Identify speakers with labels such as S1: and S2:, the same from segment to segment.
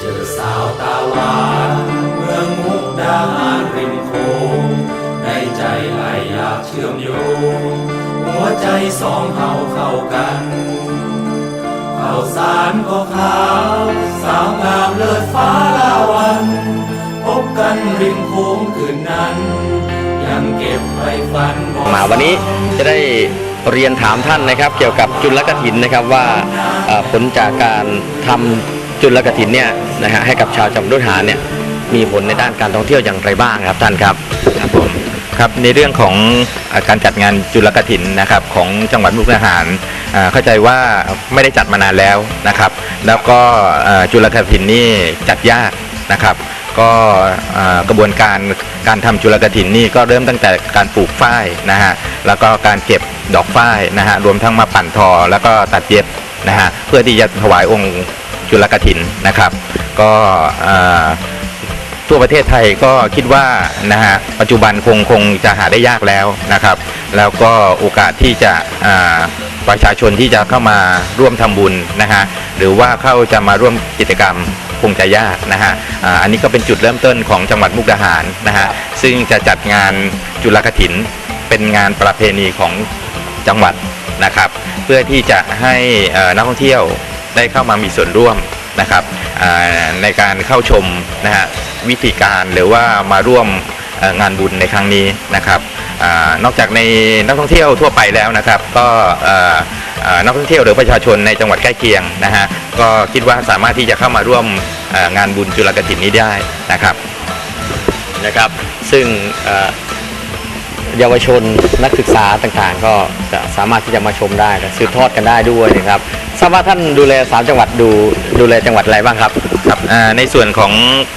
S1: เจอสาวตาหวานเมืองมุกดาหารริมโขงในใจไหลอยากเชื่อมโยงหัวใจสองเฮาเข้ากันข้าวสารก็ขาว สาวงามเลิศฟ้าลาวัน พบกันริมโขงคืนนั้น ยังเก็บไว้ฝัน
S2: มาวันนี้จะได้เรียนถามท่านนะครับ เกี่ยวกับจุลกถินนะครับว่าผลจากการทำ จุลกถินเนี่ยนะฮะให้กับชาวจังหวัดมุกดาหารเนี่ยมีผลในด้านการท่องเที่ยวอย่างไรบ้างครับท่านครับ
S3: ครับผมครับในเรื่องของเอ่อการจัดงานจุลกถินนะครับของจังหวัดมุกดาหารอ่าเข้าใจว่าไม่ได้จัดมานานแล้วนะครับ แล้วก็เอ่อจุลกถินนี่จัดยากนะครับก็เอ่อกระบวนการการทำจุลกถินนี่ก็เริ่มตั้งแต่การปลูกฝ้ายนะฮะแล้วก็การเก็บดอกฝ้ายนะฮะรวมทั้งมาปั่นทอแล้วก็ตัดเย็บนะฮะเพื่อที่จะถวายองค์ จุลกถินนะครับ ก็ทั่วประเทศไทยก็คิดว่านะฮะปัจจุบันคงคงจะหาได้ยากแล้วนะครับ แล้วก็โอกาสที่จะประชาชนที่จะเข้ามาร่วมทำบุญนะฮะหรือว่าเข้าจะมาร่วมกิจกรรมคงจะยากนะฮะอันนี้ก็เป็นจุดเริ่มต้นของจังหวัดมุกดาหารนะฮะซึ่งจะจัดงานจุลกถินเป็นงานประเพณีของจังหวัดนะครับ เพื่อที่จะให้นักท่องเที่ยว ได้เข้ามามีส่วนร่วมนะครับในการเข้าชมนะฮะวิธีการหรือว่ามาร่วมงานบุญในครั้งนี้นะครับอนอกจากในนักท่องเที่ยวทั่วไปแล้วนะครับ ก็นักท่องเที่ยวหรือประชาชนในจังหวัดใกล้เคียงนะฮะก็คิดว่าสามารถที่จะเข้ามาร่วมงานบุญจุลกถินนี้ได้นะครับ
S2: นะครับ ซึ่ง เยาวชนนักศึกษาต่างๆ ก็จะสามารถที่จะมาชมได้และสืบทอดกันได้ด้วยนะครับทราบว่าท่านดูแลสามจังหวัดดูดูแลจังหวัดอะไรบ้างครับ
S3: ครับอ่าในส่วนของ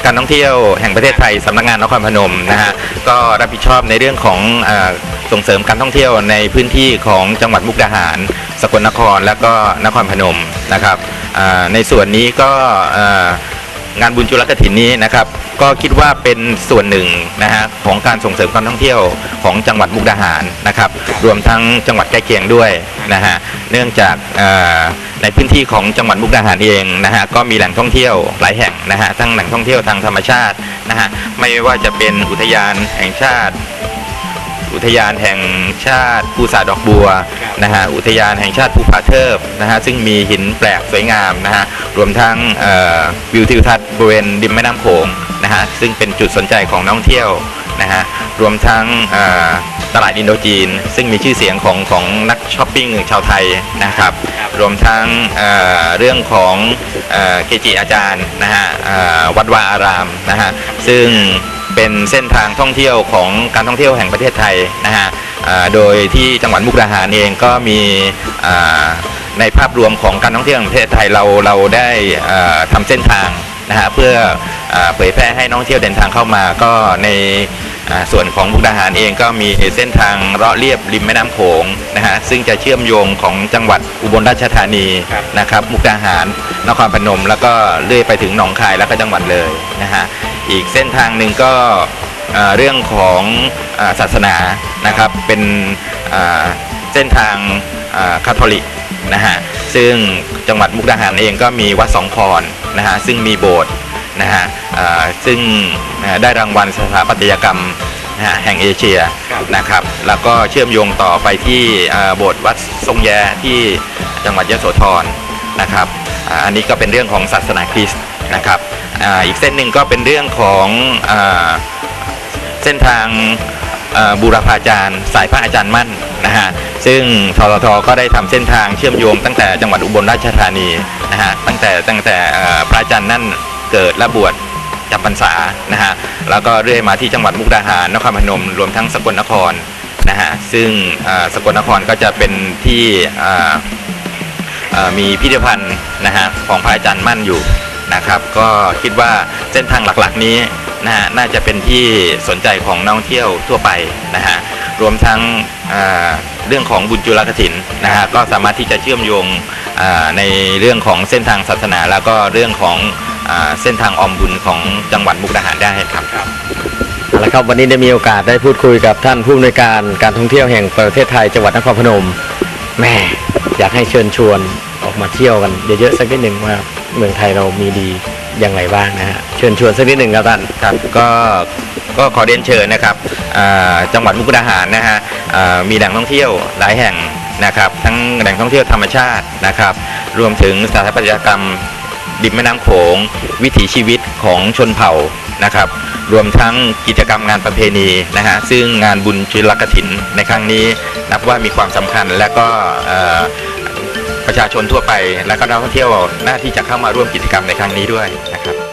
S3: การท่องเที่ยวแห่งประเทศไทยสำนักงานนครพนมนะฮะก็รับผิดชอบในเรื่องของอาส่งเสริมการท่องเที่ยวในพื้นที่ของจังหวัดมุกดาหาร สกลนครและก็นครพนมนะครับอ่าในส่วนนี้ก็อ่างานบุญจุลกถินนี้นะครับ ก็คิดว่าเป็นส่วนหนึ่งนะฮะของการส่งเสริมการท่องเที่ยวของจังหวัดมุกดาหารนะครับ รวมทั้งจังหวัดใกล้เคียงด้วยนะฮะเนื่องจากในพื้นที่ของจังหวัดมุกดาหารเองนะฮะก็มีแหล่งท่องเที่ยวหลายแห่งนะฮะทั้งแหล่งท่องเที่ยวทางธรรมชาตินะฮะไม่ว่าจะเป็นอุทยานแห่งชาติ อุทยานแห่งชาติภูสาดอกบัวนะฮะอุทยานแห่งชาติภูผาเทิบนะฮะซึ่งมีหินแปลกสวยงามนะฮะรวมทั้งวิวทิวทัศน์บริเวณริมแม่น้ำโขง นะฮะซึ่งเป็นจุดสนใจของนักท่องเที่ยวนะฮะรวมทั้งเอ่อตลาดอินโดจีน ซึ่งมีชื่อเสียงของของนักช้อปปิ้งชาวไทยนะครับ รวมทั้งเอ่อเรื่องของเอ่อเกจิอาจารย์นะฮะเอ่อวัดวาอารามนะฮะซึ่งเป็นเส้นทางท่องเที่ยวของการท่องเที่ยวแห่งประเทศไทยนะฮะอ่าโดยที่จังหวัดมุกดาหารเองก็มีอ่าในภาพรวมของการท่องเที่ยวแห่งประเทศไทยเราเราได้อ่าทำเส้นทางนะฮะเพื่ออา เผยแพร่ให้นักท่องเที่ยวเดินทางเข้ามา ก็ในส่วนของมุกดาหารเองก็มีเส้นทางเลาะเรียบริมแม่น้ำโขงนะฮะซึ่งจะเชื่อมโยงของจังหวัดอุบลราชธานีนะครับมุกดาหารนครพนม แล้วก็เลื่อยไปถึงหนองคายแล้วก็จังหวัดเลยนะฮะอีกเส้นทางหนึ่งก็เรื่องของศาสนานะครับเป็นเส้นทางคาทอลิกนะฮะซึ่งจังหวัดมุกดาหารเองก็มีวัดสองคอนนะฮะซึ่งมีโบสถ์ นะฮะเอ่อซึ่งเอ่อได้รางวัลสถาปัตยกรรมนะฮะแห่งเอเชียนะครับ แล้วก็เชื่อมโยงต่อไปที่เอ่อโบสถ์วัดทรงแยที่จังหวัดยโสธรนะครับอ่าอันนี้ก็เป็นเรื่องของศาสนาคริสต์นะครับอ่าอีกเส้นหนึ่งก็เป็นเรื่องของอาเส้นทางเอ่อบูรพาจารย์ สายพระอาจารย์มั่นนะฮะซึ่งทททก็ได้ทำเส้นทางเชื่อมโยงตั้งแต่จังหวัดอุบลราชธานีนะฮะตั้งแต่ตั้งแต่เอ่อพระอาจารย์นั่น เกิดและบวชจำพรรษานะฮะแล้วก็เรื่อยมาที่จังหวัดมุกดาหารนครพนม รวมทั้งสกลนครนะฮะซึ่งสกลนครก็จะเป็นที่มีพิพิธภัณฑ์นะฮะของพระอาจารย์มั่นอยู่นะครับ ก็คิดว่าเส้นทางหลักๆนี้นะฮะน่าจะเป็นที่สนใจของนักท่องเที่ยวทั่วไปนะฮะรวมทั้งเรื่องของบุญจุลกถินนะฮะก็สามารถที่จะเชื่อมโยงในเรื่องของเส้นทางศาสนา แล้วก็เรื่องของ เอ่อเส้นทางออมบุญของจังหวัดมุกดาหารได้ครับ
S2: เอาละครับวันนี้ได้มีโอกาสได้พูดคุยกับท่านผู้อำนวยการการท่องเที่ยวแห่งประเทศไทยจังหวัดนครพนมแม่อยากให้เชิญชวนออกมาเที่ยวกันเยอะๆสักนิดหนึ่งว่าเมืองไทยเรามีดียังไงบ้างนะฮะเชิญชวนสักนิดหนึ่งครับท่าน
S3: ครับก็ก็ขอเรียนเชิญนะครับอ่าจังหวัดมุกดาหารนะฮะอ่ามีแหล่งท่องเที่ยวหลายแห่งนะครับ ทั้งแหล่งท่องเที่ยวธรรมชาตินะครับ รวมถึงสถาปัตยกรรม ริมแม่น้ำโขง วิถีชีวิตของชนเผ่านะครับ รวมทั้งกิจกรรมงานประเพณีนะฮะซึ่งงานบุญจุลกถินในครั้งนี้นับว่ามีความสำคัญและก็ประชาชนทั่วไป และก็นักท่องเที่ยวหน้าที่จะเข้ามาร่วมกิจกรรมในครั้งนี้ด้วยนะครับ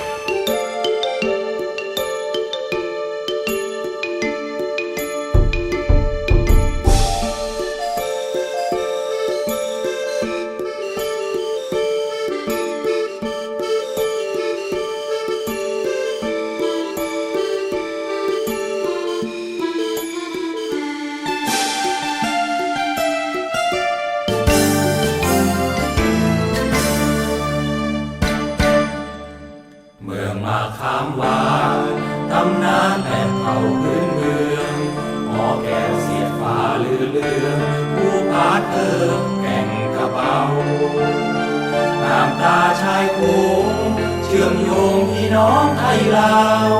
S1: มาคามวานตำนานแต่เผ่าพื้นเมืองหอแก้วเสียดฟ้าลือเลืองผู้พาดเอิบแก่งกระเบาน้ำตาชายโขงเชื่อมโยงพี่น้องไทยลาว